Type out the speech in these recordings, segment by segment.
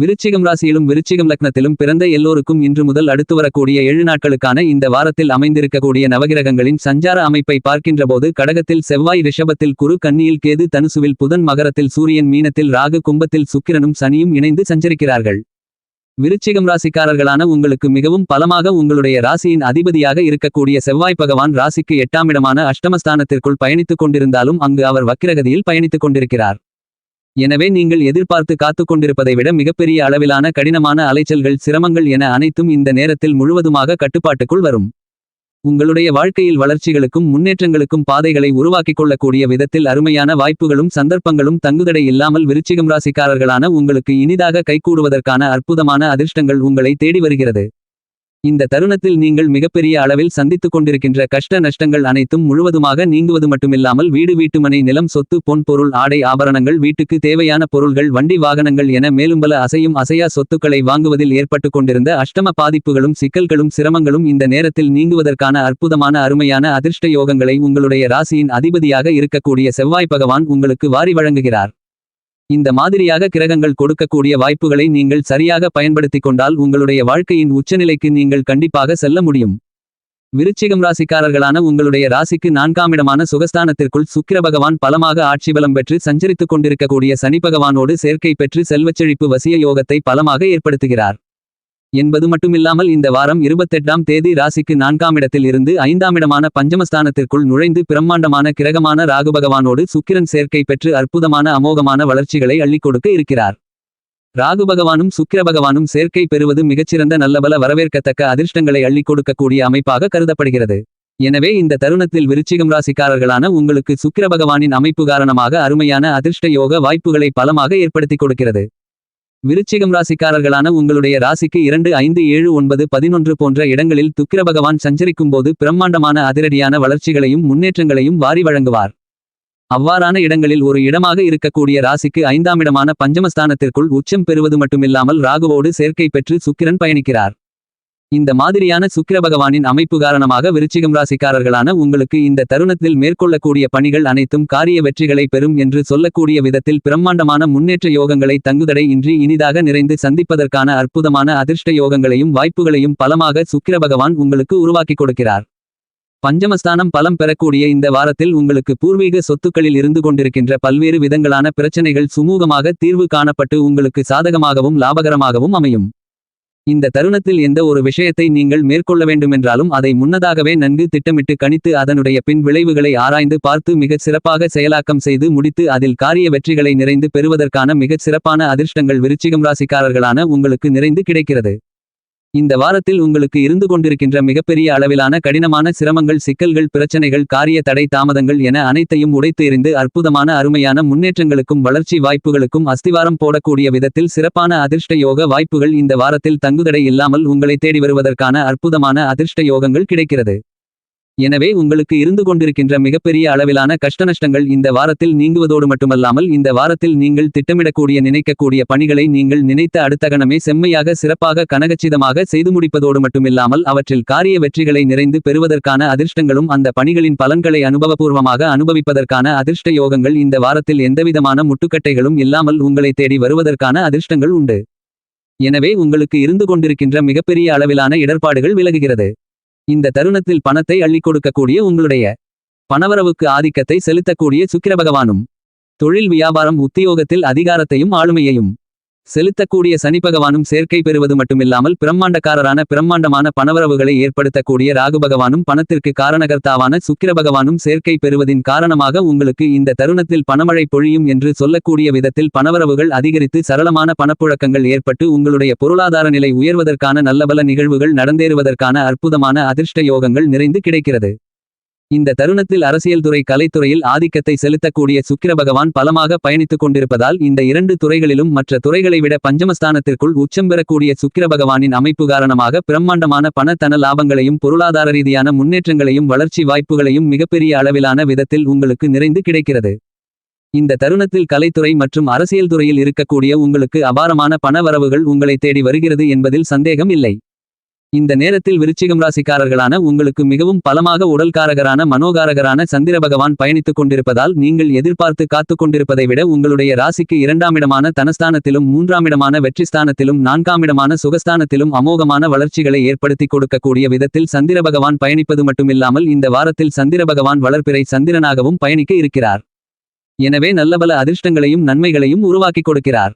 விருச்சிகம் ராசியிலும் விருச்சிகம் லக்னத்திலும் பிறந்த எல்லோருக்கும் இன்று முதல் அடுத்து வரக்கூடிய ஏழு நாட்களுக்கான இந்த வாரத்தில் அமைந்திருக்கக்கூடிய நவகிரகங்களின் சஞ்சார அமைப்பை பார்க்கின்றபோது கடகத்தில் செவ்வாய் ரிஷபத்தில் குரு கன்னியில் கேது தனுசுவில் புதன் மகரத்தில் சூரியன் மீனத்தில் ராகு கும்பத்தில் சுக்கிரனும் சனியும் இணைந்து சஞ்சரிக்கிறார்கள். விருச்சிகம் ராசிக்காரர்களான உங்களுக்கு மிகவும் பலமாக உங்களுடைய ராசியின் அதிபதியாக இருக்கக்கூடிய செவ்வாய் பகவான் ராசிக்கு எட்டாம் இடமான அஷ்டமஸ்தானத்திற்குள் பயணித்துக் கொண்டிருந்தாலும் அங்கு அவர் வக்கிரகதியில் பயணித்துக் கொண்டிருக்கிறார். எனவே நீங்கள் எதிர்பார்த்து காத்துக் கொண்டிருப்பதை விட மிகப்பெரிய அளவிலான கடினமான அலைச்சல்கள் சிரமங்கள் என அனைத்தும் இந்த நேரத்தில் முழுவதுமாக கட்டுப்பாட்டுக்குள் வரும். உங்களுடைய வாழ்க்கையில் வளர்ச்சிகளுக்கும் முன்னேற்றங்களுக்கும் பாதைகளை உருவாக்கிக் கொள்ளக்கூடிய விதத்தில் அருமையான வாய்ப்புகளும் சந்தர்ப்பங்களும் தங்குதடை இல்லாமல் விருச்சிகம் ராசிக்காரர்களான உங்களுக்கு இனிதாக கைகூடுவதற்கான அற்புதமான அதிர்ஷ்டங்கள் உங்களை தேடி வருகிறது. இந்த தருணத்தில் நீங்கள் மிகப்பெரிய அளவில் சந்தித்துக் கொண்டிருக்கின்ற கஷ்ட நஷ்டங்கள் அனைத்தும் முழுவதுமாக நீங்குவது மட்டுமில்லாமல் வீடு வீட்டுமனை நிலம் சொத்து பொன் பொருள் ஆடை ஆபரணங்கள் வீட்டுக்கு தேவையான பொருள்கள் வண்டி வாகனங்கள் என மேலும் பல அசையும் அசையா சொத்துக்களை வாங்குவதில் ஏற்பட்டு கொண்டிருந்த அஷ்டம பாதிப்புகளும் சிக்கல்களும் சிரமங்களும் இந்த நேரத்தில் நீங்குவதற்கான அற்புதமான அருமையான அதிர்ஷ்ட யோகங்களை உங்களுடைய ராசியின் அதிபதியாக இருக்கக்கூடிய செவ்வாய் பகவான் உங்களுக்கு வாரி வழங்குகிறார். இந்த மாதிரியாக கிரகங்கள் கொடுக்கக்கூடிய வாய்ப்புகளை நீங்கள் சரியாக பயன்படுத்திக் கொண்டால் உங்களுடைய வாழ்க்கையின் உச்சநிலைக்கு நீங்கள் கண்டிப்பாக செல்ல முடியும். விருச்சிகம் ராசிக்காரர்களான உங்களுடைய ராசிக்கு நான்காம் இடமான சுகஸ்தானத்திற்குள் சுக்கிர பகவான் பலமாக ஆட்சி பலம் பெற்று சஞ்சரித்துக் கொண்டிருக்கக்கூடிய சனி பகவானோடு சேர்க்கை பெற்று செல்வச்செழிப்பு வசிய யோகத்தை பலமாக ஏற்படுத்துகிறார். என்பது மட்டுமில்லாமல் இந்த வாரம் இருபத்தெட்டாம் தேதி ராசிக்கு நான்காம் இடத்தில் இருந்து ஐந்தாமிடமான பஞ்சமஸ்தானத்திற்குள் நுழைந்து பிரம்மாண்டமான கிரகமான ராகுபகவானோடு சுக்கிரன் சேர்க்கை பெற்று அற்புதமான அமோகமான வளர்ச்சிகளை அள்ளிக் கொடுக்க இருக்கிறார். ராகுபகவானும் சுக்கிரபகவானும் சுக்கிர பகவானும் சேர்க்கை பெறுவது மிகச்சிறந்த நல்லபல வரவேற்கத்தக்க அதிர்ஷ்டங்களை அள்ளிக் கொடுக்கக்கூடிய அமைப்பாக கருதப்படுகிறது. எனவே இந்த தருணத்தில் விருச்சிகம் ராசிக்காரர்களான உங்களுக்கு சுக்கிர பகவானின் அமைப்பு காரணமாக அருமையான அதிர்ஷ்ட யோக வாய்ப்புகளை பலமாக ஏற்படுத்திக் கொடுக்கிறது. விருச்சிகம் ராசிக்காரர்களான உங்களுடைய ராசிக்கு இரண்டு ஐந்து ஏழு ஒன்பது பதினொன்று போன்ற இடங்களில் துக்கிர பகவான் சஞ்சரிக்கும்போது பிரம்மாண்டமான அதிரடியான வளர்ச்சிகளையும் முன்னேற்றங்களையும் வாரி வழங்குவார். அவ்வாறான இடங்களில் ஒரு இடமாக இருக்கக்கூடிய ராசிக்கு ஐந்தாம் இடமான பஞ்சமஸ்தானத்திற்குள் உச்சம் பெறுவது மட்டுமில்லாமல் ராகுவோடு சேர்க்கை பெற்று சுக்கிரன் பயணிக்கிறார். இந்த மாதிரியான சுக்கிர பகவானின் அமைப்பு காரணமாக விருச்சிகம் ராசிக்காரர்களான உங்களுக்கு இந்த தருணத்தில் மேற்கொள்ளக்கூடிய பணிகள் அனைத்தும் காரிய வெற்றிகளை பெறும் என்று சொல்லக்கூடிய விதத்தில் பிரம்மாண்டமான முன்னேற்ற யோகங்களை தங்குதடை இன்றி இனிதாக நிறைந்து சந்திப்பதற்கான அற்புதமான அதிர்ஷ்ட யோகங்களையும் வாய்ப்புகளையும் பலமாக சுக்கிர பகவான் உங்களுக்கு உருவாக்கி கொடுக்கிறார். பஞ்சமஸ்தானம் பலம் பெறக்கூடிய இந்த வாரத்தில் உங்களுக்கு பூர்வீக சொத்துக்களில் இருந்து கொண்டிருக்கின்ற பல்வேறு விதங்களான பிரச்சனைகள் சுமூகமாக தீர்வு காணப்பட்டு உங்களுக்கு சாதகமாகவும் லாபகரமாகவும் அமையும். இந்த தருணத்தில் எந்த ஒரு விஷயத்தை நீங்கள் மேற்கொள்ள வேண்டுமென்றாலும் அதை முன்னதாகவே நன்கு திட்டமிட்டு கணித்து அதனுடைய பின் விளைவுகளை ஆராய்ந்து பார்த்து மிகச் சிறப்பாக செயலாக்கம் செய்து முடித்து அதில் காரிய வெற்றிகளை நிறைந்து பெறுவதற்கான மிகச் சிறப்பான அதிர்ஷ்டங்கள் விருச்சிகம் ராசிக்காரர்களான உங்களுக்கு நிறைந்து கிடைக்கிறது. இந்த வாரத்தில் உங்களுக்கு இருந்து கொண்டிருக்கின்ற மிகப்பெரிய அளவிலான கடினமான சிரமங்கள் சிக்கல்கள் பிரச்சனைகள் காரிய தடை தாமதங்கள் என அனைத்தையும் உடைத்து எறிந்து அற்புதமான அருமையான முன்னேற்றங்களுக்கும் வளர்ச்சி வாய்ப்புகளுக்கும் அஸ்திவாரம் போடக்கூடிய விதத்தில் சிறப்பான அதிர்ஷ்ட யோக வாய்ப்புகள் இந்த வாரத்தில் தங்குதடை இல்லாமல் உங்களை தேடி வருவதற்கான அற்புதமான அதிர்ஷ்ட யோகங்கள் கிடைக்கிறது. எனவே உங்களுக்கு இருந்து கொண்டிருக்கின்ற மிகப்பெரிய அளவிலான கஷ்டநஷ்டங்கள் இந்த வாரத்தில் நீங்குவதோடு மட்டுமல்லாமல் இந்த வாரத்தில் நீங்கள் திட்டமிடக்கூடிய நினைக்கக்கூடிய பணிகளை நீங்கள் நினைத்த அடுத்த கணமே செம்மையாக சிறப்பாக கனகச்சிதமாக செய்து முடிப்பதோடு மட்டுமில்லாமல் அவற்றில் காரிய வெற்றிகளை நிறைந்து பெறுவதற்கான அதிர்ஷ்டங்களும் அந்த பணிகளின் பலன்களை அனுபவபூர்வமாக அனுபவிப்பதற்கான அதிர்ஷ்ட யோகங்கள் இந்த வாரத்தில் எந்தவிதமான முட்டுக்கட்டைகளும் இல்லாமல் உங்களை தேடி வருவதற்கான அதிர்ஷ்டங்கள் உண்டு. எனவே உங்களுக்கு இருந்து கொண்டிருக்கின்ற மிகப்பெரிய அளவிலான இடர்பாடுகள் விலகுகிறது. இந்த தருணத்தில் பணத்தை அள்ளிக் கொடுக்கக்கூடிய உங்களுடைய பணவரவுக்கு ஆதிக்கத்தை செலுத்தக்கூடிய சுக்கிர பகவானும் தொழில் வியாபாரம் உத்தியோகத்தில் அதிகாரத்தையும் ஆளுமையையும் செலுத்தக்கூடிய சனிபகவானும் சேர்க்கை பெறுவது மட்டுமில்லாமல் பிரம்மாண்டக்காரரான பிரம்மாண்டமான பணவரவுகளை ஏற்படுத்தக்கூடிய ராகு பகவானும் பணத்திற்கு காரணகர்த்தாவான சுக்கிர பகவானும் சேர்க்கை பெறுவதின் காரணமாக உங்களுக்கு இந்த தருணத்தில் பணமழை பொழியும் என்று சொல்லக்கூடிய விதத்தில் பணவரவுகள் அதிகரித்து சரளமான பணப்புழக்கங்கள் ஏற்பட்டு உங்களுடைய பொருளாதார நிலை உயர்வதற்கான நல்லபல நிகழ்வுகள் நடந்தேறுவதற்கான அற்புதமான அதிர்ஷ்ட யோகங்கள் நிறைந்து கிடைக்கிறது. இந்த தருணத்தில் அரசியல் துறை கலைத்துறையில் ஆதிக்கத்தை செலுத்தக்கூடிய சுக்கிர பகவான் பலமாக பயணித்துக் கொண்டிருப்பதால் இந்த இரண்டு துறைகளிலும் மற்ற துறைகளை விட பஞ்சமஸ்தானத்திற்குள் உச்சம் பெறக்கூடிய சுக்கிர பகவானின் அமைப்பு காரணமாக பிரம்மாண்டமான பண தன லாபங்களையும் பொருளாதார ரீதியான முன்னேற்றங்களையும் வளர்ச்சி வாய்ப்புகளையும் மிகப்பெரிய அளவிலான விதத்தில் உங்களுக்கு நிறைந்து கிடைக்கிறது. இந்த தருணத்தில் கலைத்துறை மற்றும் அரசியல் துறையில் இருக்கக்கூடிய உங்களுக்கு அபாரமான பண வரவுகள் உங்களை தேடி வருகிறது என்பதில் சந்தேகம் இல்லை. இந்த நேரத்தில் விருச்சிகம் ராசிக்காரர்களான உங்களுக்கு மிகவும் பலமாக உடல்காரகரான மனோகாரகரான சந்திர பகவான் பயணித்துக் கொண்டிருப்பதால் நீங்கள் எதிர்பார்த்து காத்துக் கொண்டிருப்பதை விட உங்களுடைய ராசிக்கு இரண்டாமிடமான தனஸ்தானத்திலும் மூன்றாமிடமான வெற்றிஸ்தானத்திலும் நான்காமிடமான சுகஸ்தானத்திலும் அமோகமான வளர்ச்சிகளை ஏற்படுத்தி கொடுக்கக்கூடிய விதத்தில் சந்திர பகவான் பயணிப்பது மட்டுமில்லாமல் இந்த வாரத்தில் சந்திர பகவான் வளர்ப்பிறை சந்திரனாகவும் பயணிக்க இருக்கிறார். எனவே நல்லபல அதிர்ஷ்டங்களையும் நன்மைகளையும் உருவாக்கிக் கொடுக்கிறார்.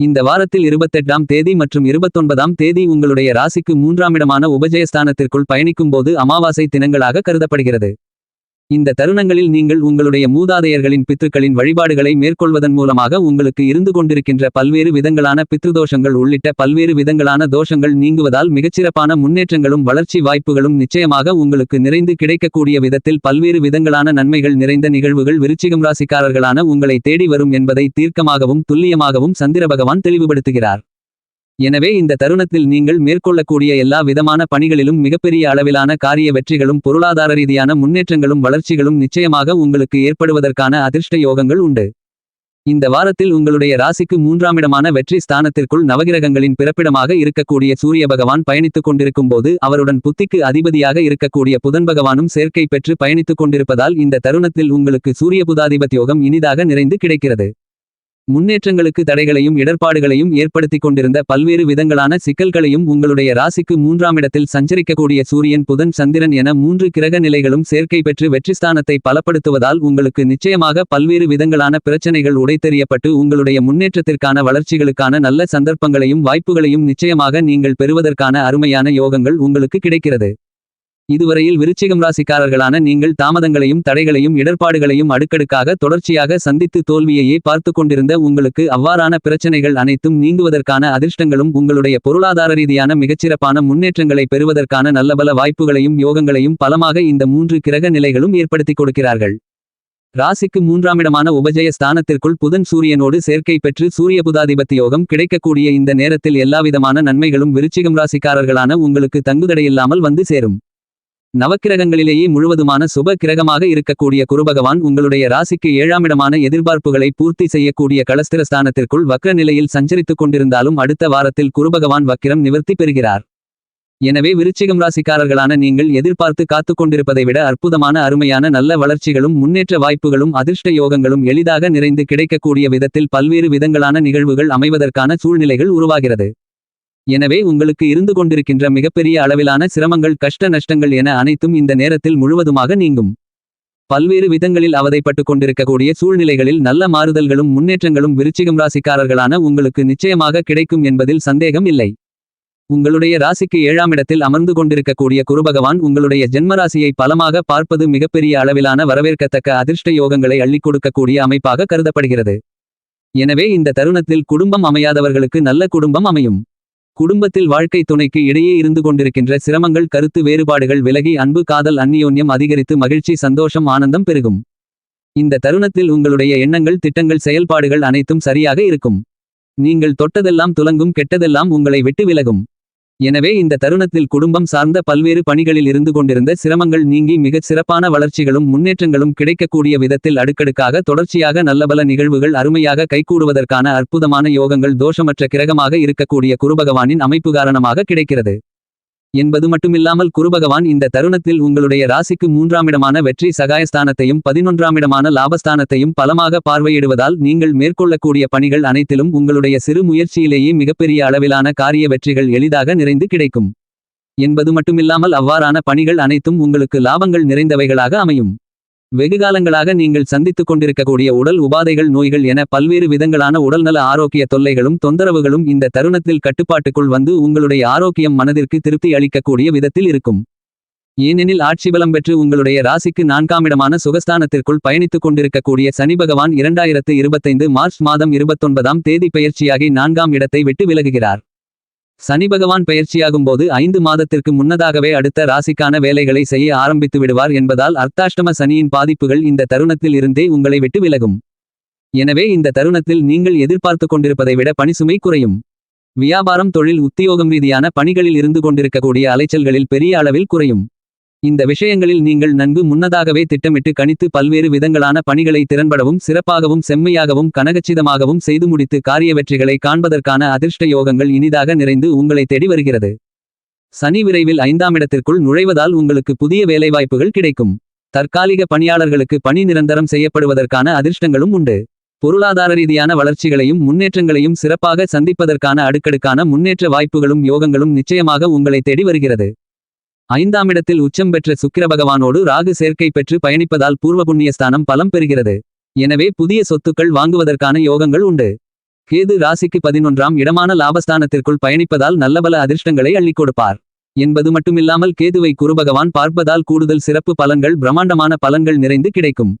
இந்த வாரத்தில் இருபத்தெட்டாம் தேதி மற்றும் இருபத்தொன்பதாம் தேதி உங்களுடைய ராசிக்கு மூன்றாமிடமான உபஜயஸ்தானத்திற்குள் பயணிக்கும் போது அமாவாசை தினங்களாக கருதப்படுகிறது. இந்த தருணங்களில் நீங்கள் உங்களுடைய மூதாதையர்களின் பித்ருக்களின் வழிபாடுகளை மேற்கொள்வதன் மூலமாக உங்களுக்கு இருந்து கொண்டிருக்கின்ற பல்வேறு விதங்களான பித்ருதோஷங்கள் உள்ளிட்ட பல்வேறு விதங்களான தோஷங்கள் நீங்குவதால் மிகச்சிறப்பான முன்னேற்றங்களும் வளர்ச்சி வாய்ப்புகளும் நிச்சயமாக உங்களுக்கு நிறைந்து கிடைக்கக்கூடிய விதத்தில் பல்வேறு விதங்களான நன்மைகள் நிறைந்த நிகழ்வுகள் விருச்சிகம் ராசிக்காரர்களான உங்களை தேடி வரும் என்பதை தீர்க்கமாகவும் துல்லியமாகவும் சந்திர பகவான் தெளிவுபடுத்துகிறார். எனவே இந்த தருணத்தில் நீங்கள் மேற்கொள்ளக்கூடிய எல்லா விதமான பணிகளிலும் மிகப்பெரிய அளவிலான காரிய வெற்றிகளும் பொருளாதார ரீதியான முன்னேற்றங்களும் வளர்ச்சிகளும் நிச்சயமாக உங்களுக்கு ஏற்படுவதற்கான அதிர்ஷ்ட யோகங்கள் உண்டு. இந்த வாரத்தில் உங்களுடைய ராசிக்கு மூன்றாமிடமான வெற்றி ஸ்தானத்திற்குள் நவகிரகங்களின் பிறப்பிடமாக இருக்கக்கூடிய சூரிய பகவான் பயணித்துக் கொண்டிருக்கும் போது அவருடன் புத்திக்கு அதிபதியாக இருக்கக்கூடிய புதன் பகவானும் சேர்க்கை பெற்று பயணித்துக் கொண்டிருப்பதால் இந்த தருணத்தில் உங்களுக்கு சூரிய புதாதிபத் யோகம் இனிதாக நிறைந்து கிடைக்கிறது. முன்னேற்றங்களுக்கு தடைகளையும் இடர்பாடுகளையும் ஏற்படுத்திக் கொண்டிருந்த பல்வேறு விதங்களான சிக்கல்களையும் உங்களுடைய ராசிக்கு மூன்றாம் இடத்தில் சஞ்சரிக்கக்கூடிய சூரியன் புதன் சந்திரன் என மூன்று கிரக நிலைகளும் சேர்க்கை பெற்று வெற்றிஸ்தானத்தை பலப்படுத்துவதால் உங்களுக்கு நிச்சயமாக பல்வேறு விதங்களான பிரச்சனைகள் உடைத்தெறியப்பட்டு உங்களுடைய முன்னேற்றத்திற்கான வளர்ச்சிகளுக்கான நல்ல சந்தர்ப்பங்களையும் வாய்ப்புகளையும் நிச்சயமாக நீங்கள் பெறுவதற்கான அருமையான யோகங்கள் உங்களுக்கு கிடைக்கிறது. இதுவரையில் விருச்சிகம் ராசிக்காரர்களான நீங்கள் தாமதங்களையும் தடைகளையும் இடர்பாடுகளையும் அடுக்கடுக்காக தொடர்ச்சியாக சந்தித்து தோல்வியையே பார்த்து கொண்டிருந்த உங்களுக்கு அவ்வாறான பிரச்சனைகள் அனைத்தும் நீங்குவதற்கான அதிர்ஷ்டங்களும் உங்களுடைய பொருளாதார ரீதியான மிகச்சிறப்பான முன்னேற்றங்களை பெறுவதற்கான நல்லபல வாய்ப்புகளையும் யோகங்களையும் பலமாக இந்த மூன்று கிரக நிலைகளும் ஏற்படுத்திக் கொடுக்கிறார்கள். ராசிக்கு மூன்றாமிடமான உபஜய ஸ்தானத்திற்குள் புதன் சூரியனோடு சேர்க்கை பெற்று சூரிய புதாதிபத்தி யோகம் கிடைக்கக்கூடிய இந்த நேரத்தில் எல்லாவிதமான நன்மைகளும் விருச்சிகம் ராசிக்காரர்களான உங்களுக்கு தங்குதடையில்லாமல் வந்து சேரும். நவக்கிரகங்களிலேயே முழுவதுமான சுப கிரகமாக இருக்கக்கூடிய குருபகவான் உங்களுடைய ராசிக்கு ஏழாமிடமான எதிர்பார்ப்புகளை பூர்த்தி செய்யக்கூடிய களஸ்திரஸ்தானத்திற்குள் வக்ர நிலையில் சஞ்சரித்துக் கொண்டிருந்தாலும் அடுத்த வாரத்தில் குருபகவான் வக்கிரம் நிவர்த்தி பெறுகிறார். எனவே விருச்சிகம் ராசிக்காரர்களான நீங்கள் எதிர்பார்த்து காத்து கொண்டிருப்பதை விட அற்புதமான அருமையான நல்ல வளர்ச்சிகளும் முன்னேற்ற வாய்ப்புகளும் அதிர்ஷ்ட யோகங்களும் எளிதாக நிறைந்து கிடைக்கக்கூடிய விதத்தில் பல்வேறு விதங்களான நிகழ்வுகள் அமைவதற்கான சூழ்நிலைகள் உருவாகிறது. எனவே உங்களுக்கு இருந்து கொண்டிருக்கின்ற மிகப்பெரிய அளவிலான சிரமங்கள் கஷ்ட நஷ்டங்கள் என அனைத்தும் இந்த நேரத்தில் முழுவதுமாக நீங்கும். பல்வேறு விதங்களில் அவதைப்பட்டு கொண்டிருக்கக்கூடிய சூழ்நிலைகளில் நல்ல மாறுதல்களும் முன்னேற்றங்களும் விருச்சிகம் ராசிக்காரர்களான உங்களுக்கு நிச்சயமாக கிடைக்கும் என்பதில் சந்தேகம் இல்லை. உங்களுடைய ராசிக்கு ஏழாம் இடத்தில் அமர்ந்து கொண்டிருக்கக்கூடிய குருபகவான் உங்களுடைய ஜென்மராசியை பலமாக பார்ப்பது மிகப்பெரிய அளவிலான வரவேற்கத்தக்க அதிர்ஷ்ட யோகங்களை அள்ளிக் கொடுக்கக்கூடிய அமைப்பாக கருதப்படுகிறது. எனவே இந்த தருணத்தில் குடும்பம் அமையாதவர்களுக்கு நல்ல குடும்பம் அமையும். குடும்பத்தில் வாழ்க்கை துணைக்கு இடையே இருந்து கொண்டிருக்கின்ற சிரமங்கள் கருத்து வேறுபாடுகள் விலகி அன்பு காதல் அந்நியோன்யம் அதிகரித்து மகிழ்ச்சி சந்தோஷம் ஆனந்தம் பெருகும். இந்த தருணத்தில் உங்களுடைய எண்ணங்கள் திட்டங்கள் செயல்பாடுகள் அனைத்தும் சரியாக இருக்கும். நீங்கள் தொட்டதெல்லாம் துலங்கும் கெட்டதெல்லாம் உங்களை விட்டு விலகும். எனவே இந்த தருணத்தில் குடும்பம் சார்ந்த பல்வேறு பணிகளில் இருந்து கொண்டிருந்த சிரமங்கள் நீங்கி மிகச் சிறப்பான வளர்ச்சிகளும் முன்னேற்றங்களும் கிடைக்கக்கூடிய விதத்தில் அடுக்கடுக்காக தொடர்ச்சியாக நல்லபல நிகழ்வுகள் அருமையாக கைகூடுவதற்கான அற்புதமான யோகங்கள் தோஷமற்ற கிரகமாக இருக்கக்கூடிய குருபகவானின் அமைப்பு காரணமாக கிடைக்கிறது. என்பது மட்டுமில்லாமல் குருபகவான் இந்த தருணத்தில் உங்களுடைய ராசிக்கு மூன்றாமிடமான வெற்றி சகாயஸ்தானத்தையும் பதினொன்றாமிடமான லாபஸ்தானத்தையும் பலமாக பார்வையிடுவதால் நீங்கள் மேற்கொள்ளக்கூடிய பணிகள் அனைத்திலும் உங்களுடைய சிறு முயற்சியிலேயே மிகப்பெரிய அளவிலான காரிய வெற்றிகள் எளிதாக நிறைந்து கிடைக்கும். என்பது மட்டுமில்லாமல் அவ்வாறான பணிகள் அனைத்தும் உங்களுக்கு லாபங்கள் நிறைந்தவைகளாக அமையும். வெகுகாலங்களாக நீங்கள் சந்தித்துக் கொண்டிருக்கக்கூடிய உடல் உபாதைகள் நோய்கள் என பல்வேறு விதங்களான உடல்நல ஆரோக்கிய தொல்லைகளும் தொந்தரவுகளும் இந்த தருணத்தில் கட்டுப்பாட்டுக்குள் வந்து உங்களுடைய ஆரோக்கியம் மனதிற்கு திருப்தி அளிக்கக்கூடிய விதத்தில் இருக்கும். ஏனெனில் ஆட்சிபலம் பெற்று உங்களுடைய ராசிக்கு நான்காமிடமான சுகஸ்தானத்திற்குள் பயணித்துக் கொண்டிருக்கக்கூடிய சனி பகவான் இரண்டாயிரத்து இருபத்தைந்து மார்ச் மாதம் இருபத்தொன்பதாம் தேதி பயிற்சியாகி நான்காம் இடத்தை விட்டு விலகுகிறார். சனி பகவான் பெயர்ச்சியாகும்போது ஐந்து மாதத்திற்கு முன்னதாகவே அடுத்த ராசிக்கான வேலைகளை செய்ய ஆரம்பித்து விடுவார் என்பதால் அர்த்தாஷ்டம சனியின் பாதிப்புகள் இந்த தருணத்தில் இருந்தே உங்களை விட்டு விலகும். எனவே இந்த தருணத்தில் நீங்கள் எதிர்பார்த்து கொண்டிருப்பதை விட பணிசுமை குறையும். வியாபாரம் தொழில் உத்தியோகம் ரீதியான பணிகளில் இருந்து கொண்டிருக்கக்கூடிய அலைச்சல்களில் பெரிய அளவில் குறையும். இந்த விஷயங்களில் நீங்கள் நன்கு முன்னதாகவே திட்டமிட்டு கணித்து பல்வேறு விதங்களான பணிகளை திறன்படவும் சிறப்பாகவும் செம்மையாகவும் கனகச்சிதமாகவும் செய்து முடித்து காரிய வெற்றிகளை காண்பதற்கான அதிர்ஷ்ட யோகங்கள் இனிதாக நிறைந்து உங்களை தேடி வருகிறது. சனி விரைவில் ஐந்தாம் இடத்திற்குள் நுழைவதால் உங்களுக்கு புதிய வேலைவாய்ப்புகள் கிடைக்கும். தற்காலிக பணியாளர்களுக்கு பணி நிரந்தரம் செய்யப்படுவதற்கான அதிர்ஷ்டங்களும் உண்டு. பொருளாதார ரீதியான வளர்ச்சிகளையும் முன்னேற்றங்களையும் சிறப்பாக சந்திப்பதற்கான அடுக்கடுக்கான முன்னேற்ற வாய்ப்புகளும் யோகங்களும் நிச்சயமாக உங்களை தேடி வருகிறது. ஐந்தாம் இடத்தில் உச்சம் பெற்ற சுக்கிர பகவானோடு ராகு சேர்க்கை பெற்று பயணிப்பதால் பூர்வ புண்ணியஸ்தானம் பலம் பெறுகிறது. எனவே புதிய சொத்துக்கள் வாங்குவதற்கான யோகங்கள் உண்டு. கேது ராசிக்கு பதினொன்றாம் இடமான லாபஸ்தானத்திற்குள் பயணிப்பதால் நல்லபல அதிர்ஷ்டங்களை அள்ளிக் கொடுப்பார். என்பது மட்டுமில்லாமல் கேதுவை குருபகவான் பார்ப்பதால் கூடுதல் சிறப்பு பலன்கள் பிரம்மாண்டமான பலன்கள் நிறைந்து கிடைக்கும்.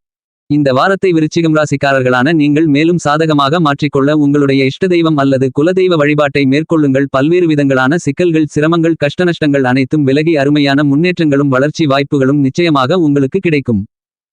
இந்த வாரத்தை விருச்சிகம் ராசிக்காரர்களான நீங்கள் மேலும் சாதகமாக மாற்றிக்கொள்ள உங்களுடைய இஷ்ட தெய்வம் அல்லது குலதெய்வ வழிபாட்டை மேற்கொள்ளுங்கள். பல்வேறு விதங்களான சிக்கல்கள் சிரமங்கள் கஷ்டநஷ்டங்கள் அனைத்தும் விலகி அருமையான முன்னேற்றங்களும் வளர்ச்சி வாய்ப்புகளும் நிச்சயமாக உங்களுக்கு கிடைக்கும்.